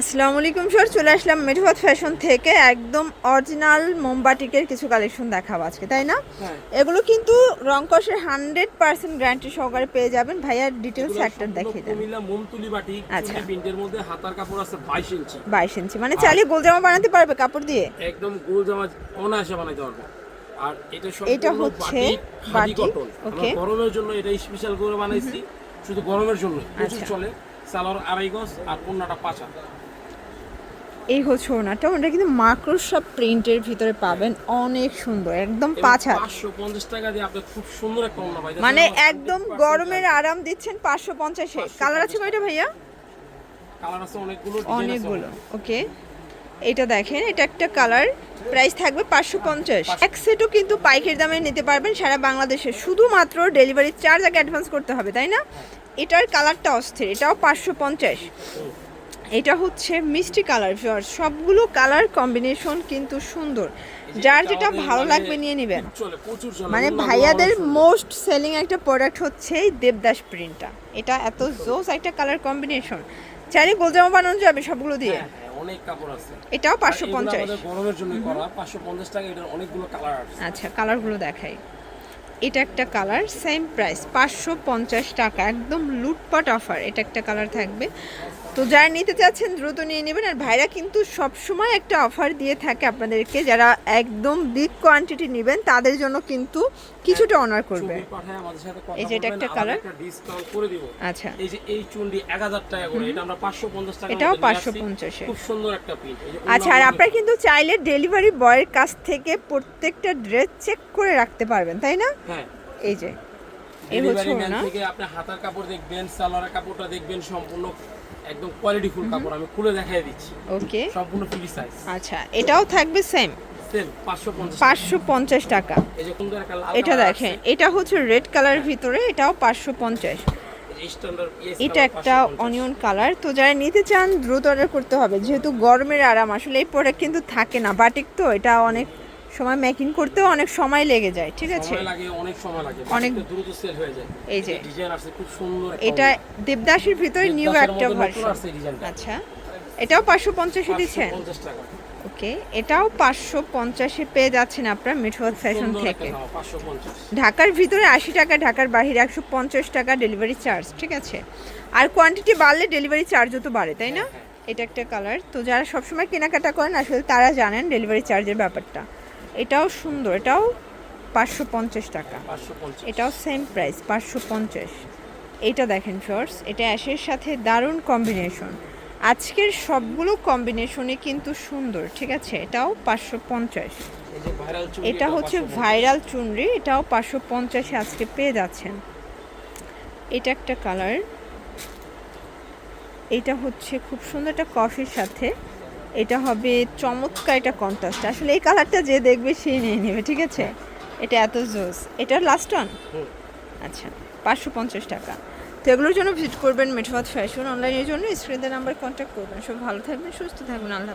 আসসালামু আলাইকুম স্যার চলে আসলাম মেঠোবাদ ফ্যাশন থেকে। একদম অরিজিনাল মোমবাটিকের কিছু কালেকশন দেখাবো আজকে তাই না? হ্যাঁ। এগুলো কিন্তু রংকসের হান্ড্রেড পার্সেন্ট গ্যারান্টি সহকারে পেয়ে যাবেন। ভাইয়ার ডিটেলস একটা দেখিয়ে দেন। মোমতুলি বাটি আচ্ছা। প্রিন্টের মধ্যে হাতার কাপড় আছে 22 ইঞ্চি। বাইশ ইঞ্চি। মানে চালিয়ে গোলজামা বানাতে পারবে কাপড় দিয়ে? একদম গোল জামা অনায়াসে বানাইতে পারব। আর এটা এটা হচ্ছে বাটিক, কটন গরমের জন্য এটা স্পেশাল করে বানাইছি। শুধু গরমের জন্য প্রচুর আচ্ছা। চলে। সালোয়ার আড়াই গজ আর পণ্যটা পাঁচা এই হচ্ছে ওনাটা ওটা কিন্তু মাকড়সা প্রিন্টের ভিতরে পাবেন। অনেক সুন্দর একদম পাঁচ হাত। পাঁচশো পঞ্চাশ টাকা দিয়ে আপনি খুব সুন্দর একটা মানে একদম গরমের আরাম দিচ্ছেন পাঁচশো পঞ্চাশে। কালার আছে কয়টা ভাইয়া? কালার আছে অনেকগুলো অনেকগুলো ওকে। এটা দেখেন এটা একটা কালার প্রাইস থাকবে পাঁচশো পঞ্চাশ। এক সেটও কিন্তু পাইকারি দামে নিতে পারবেন সারা বাংলাদেশে। শুধুমাত্র ডেলিভারি চার্জ আগে অ্যাডভান্স করতে হবে তাই না? এটার কালারটা অস্থির এটাও পাঁচশো পঞ্চাশ। এটা হচ্ছে মিষ্টি কালার সবগুলো কালার কম্বিনেশন কিন্তু সুন্দর। যার যেটা ভালো লাগবে নিয়ে নেবেন। মানে ভাইয়াদের মোস্ট সেলিং একটা প্রোডাক্ট হচ্ছে এই দেবদাস প্রিন্টটা এটা এত জোস একটা কালার কম্বিনেশন। চাইলে গোলজামা বানানো যাবে সবগুলো দিয়ে। হ্যাঁ, হ্যাঁ, অনেক কাপড় আছে। এটাও আর পাঁচশো এগুলো পঞ্চাশ। আমাদের গরমের জন্য করা পাঁচশো পঞ্চাশ টাকা এটার অনেকগুলো কালার আছে। আচ্ছা কালারগুলো দেখাই। এটা একটা কালার সেম প্রাইস পাঁচশো পঞ্চাশ টাকা একদম লুটপাট অফার এটা একটা কালার থাকবে। তো যারা নিতে চাচ্ছেন দ্রুত নিয়ে নেবেন। আর ভাইরা কিন্তু সবসময় একটা অফার দিয়ে থাকে আপনাদেরকে। যারা একদম বিগ কোয়ান্টিটি নেবেন তাদের জন্য কিন্তু কিছুটা অনার করবে। সাথে কথা এই যে এটা একটা কালার ডিসকাউন্ট করে দিব। আচ্ছা। এই যে এই চুন্ডি এক হাজার টাকা করে এটা আমরা পাঁচশো পঞ্চাশ টাকা এটাও 550 এ। খুব সুন্দর একটা প্রিন্ট আচ্ছা আর আপনারা কিন্তু চাইলে ডেলিভারি বয়ের কাছ থেকে প্রত্যেকটা ড্রেস চেক করে রাখতে পারবেন তাই না? হ্যাঁ। এই যে এই হচ্ছে না থেকে আপনি হাতার কাপড় দেখবেন সালোয়ারের কাপড়টা দেখবেন সম্পূর্ণ একদম কোয়ালিটি ফুল কাপড় আমি খুলে দেখাই দিচ্ছি। ওকে। সম্পূর্ণ ফ্রি সাইজ আচ্ছা এটাও থাকবে সেম পাঁচশো পঞ্চাশ টাকা। এটা দেখেন এটা হচ্ছে রেড কালার ভিতরে এটাও পাঁচশো পঞ্চাশ। এটা একটা অনিয়ন কালার তো যারা নিতে চান দ্রুত অর্ডার করতে হবে। যেহেতু গরমের আরাম আসলে এই প্রোডাক্ট কিন্তু থাকে না। বাটিক তো এটা অনেক সময় মেকিং করতেও অনেক সময় লেগে যায় ঠিক আছে? অনেক সময় লাগে। অনেক- দ্রুত সেল হয়ে যায়। এই যে। ডিজাইন আছে খুব সুন্দর এটা দেবদাসের ভিতরে নিউ একটা ভার্সন আচ্ছা এটাও পাঁচশো পঞ্চাশে দিচ্ছেন? ওকে এটাও পাঁচশো পঞ্চাশে পেয়ে যাচ্ছেন আপনার মিঠুয়াত ফ্যাশন থেকে। ঢাকার ভিতরে আশি টাকা ঢাকার বাহিরে একশো পঞ্চাশ টাকা ডেলিভারি চার্জ ঠিক আছে? আর কোয়ান্টিটি বাড়লে ডেলিভারি চার্জও তো বাড়ে তাই না? এটা একটা কালার তো যারা সবসময় কেনাকাটা করেন আসলে তারা জানেন ডেলিভারি চার্জের ব্যাপারটা। এটাও সুন্দর এটাও পাঁচশো পঞ্চাশ টাকা। 550 এটাও সেম প্রাইস পাঁচশো পঞ্চাশ। এটা দেখেন শর্টস এটা অ্যাশের সাথে দারুণ কম্বিনেশন আজকের সবগুলো কম্বিনেশনে কিন্তু সুন্দর ঠিক আছে? এটাও পাঁচশো পঞ্চাশ। এটা হচ্ছে ভাইরাল চুনরি এটাও পাঁচশো পঞ্চাশে আজকে পেয়ে যাচ্ছেন। এটা একটা কালার এটা হচ্ছে খুব সুন্দর একটা কফির সাথে এটা হবে চমৎকার এটা কন্ট্রাস্ট আসলে এই কালারটা যে দেখবে সে নিয়ে নেবে ঠিক আছে? এটা এত জোস। এটা লাস্ট অন আচ্ছা পাঁচশো পঞ্চাশ টাকা। তো এগুলোর জন্য ভিজিট করবেন মেঠোয়াত ফ্যাশন অনলাইনের জন্য স্ক্রিনের নাম্বার কন্ট্যাক্ট করবেন। সব ভালো থাকবেন সুস্থ থাকবেন। আল্লাহ।